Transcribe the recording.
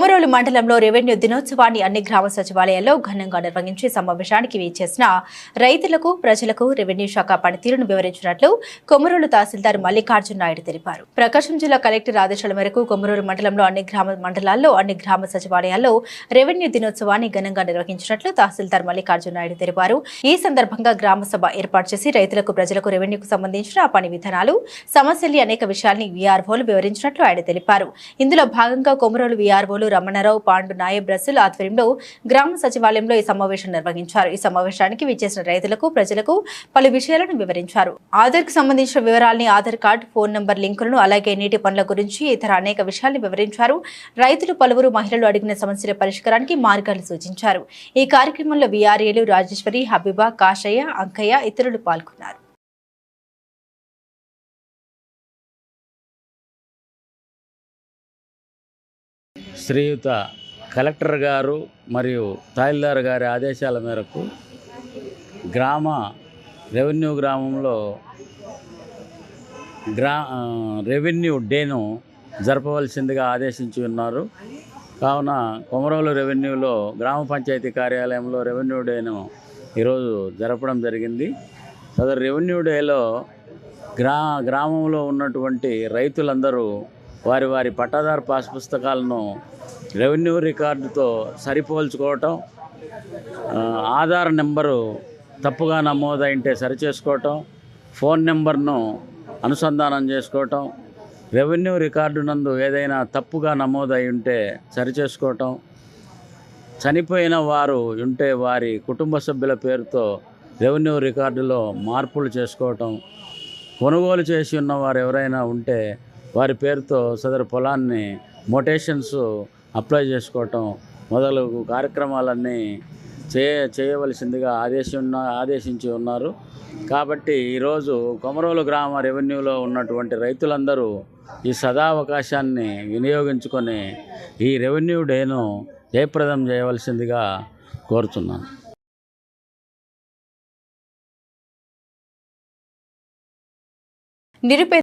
కొమరోలు మండలంలో రెవెన్యూ దినోత్సవాన్ని అన్ని గ్రామ సచివాలయాల్లో ఘనంగా నిర్వహించి సమావేశానికి వేచేసిన రైతులకు ప్రజలకు రెవెన్యూ శాఖ పనితీరును వివరించినట్లు కొమరోలు తహసీల్దార్ మల్లికార్జున నాయుడు తెలిపారు. ప్రకాశం జిల్లా కలెక్టర్ ఆదేశాల మేరకు కొమరోలు మండలంలో అన్ని గ్రామ మండలాల్లో అన్ని గ్రామ సచివాలయాల్లో రెవెన్యూ దినోత్సవాన్ని ఘనంగా నిర్వహించినట్లు తహసీల్దార్ మల్లికార్జున నాయుడు తెలిపారు. ఈ సందర్భంగా గ్రామ సభ ఏర్పాటు చేసి రైతులకు ప్రజలకు రెవెన్యూకు సంబంధించిన పని విధానాలు సమస్యలు అనేక విషయాల్ని వీఆర్ఓలు వివరించినట్లు ఆయన తెలిపారు. ఇందులో భాగంగా కొమరోలు వీఆర్ఓలు రమణారావు పాండు నాయబ్ రసుల్ ఆధ్వర్యంలో గ్రామ సచివాలయంలో ఈ సమావేశం నిర్వహించారు. ఈ సమావేశానికి విచ్చేసిన రైతులకు ప్రజలకు పలు విషయాలను వివరించారు. ఆధార్కు సంబంధించిన వివరాల్ని ఆధార్ కార్డు ఫోన్ నంబర్ లింకులను అలాగే నీటి పనుల గురించి ఇతర అనేక విషయాలను వివరించారు. రైతులు పలువురు మహిళలు అడిగిన సమస్యల పరిష్కారానికి మార్గాలు సూచించారు. ఈ కార్యక్రమంలో వీఆర్ఏలు రాజేశ్వరి హబీబా కాషయ్య అంకయ్య ఇతరులు పాల్గొన్నారు. శ్రీయుత కలెక్టర్ గారు మరియు తహసీల్దార్ గారి ఆదేశాల మేరకు గ్రామ రెవెన్యూ గ్రామంలో గ్రా రెవెన్యూ డేను జరపవలసిందిగా ఆదేశించి ఉన్నారు. కావున కొమరోలు రెవెన్యూలో గ్రామ పంచాయతీ కార్యాలయంలో రెవెన్యూ డేను ఈరోజు జరపడం జరిగింది. సదరు రెవెన్యూ డేలో గ్రా గ్రామంలో ఉన్నటువంటి రైతులందరూ వారి వారి పట్టాదారు పాస్ పుస్తకాలను రెవెన్యూ రికార్డుతో సరిపోల్చుకోవటం ఆధార్ నెంబరు తప్పుగా నమోదైంటే సరిచేసుకోవటం ఫోన్ నెంబర్ను అనుసంధానం చేసుకోవటం రెవెన్యూ రికార్డు నందు ఏదైనా తప్పుగా నమోదై ఉంటే సరిచేసుకోవటం చనిపోయిన వారు ఉంటే వారి కుటుంబ సభ్యుల పేరుతో రెవెన్యూ రికార్డులో మార్పులు చేసుకోవటం కొనుగోలు చేసి ఉన్న వారు ఎవరైనా ఉంటే వారి పేరుతో సదరు పొలాన్ని మొటేషన్స్ అప్లై చేసుకోవటం మొదలగు కార్యక్రమాలన్నీ చేయ చేయవలసిందిగా ఆదేశం ఉన్న ఆదేశించి ఉన్నారు. కాబట్టి ఈరోజు కొమరోలు గ్రామ రెవెన్యూలో ఉన్నటువంటి రైతులందరూ ఈ సదావకాశాన్ని వినియోగించుకొని ఈ రెవెన్యూ డేను జయప్రదం చేయవలసిందిగా కోరుతున్నాను. నిరుపేద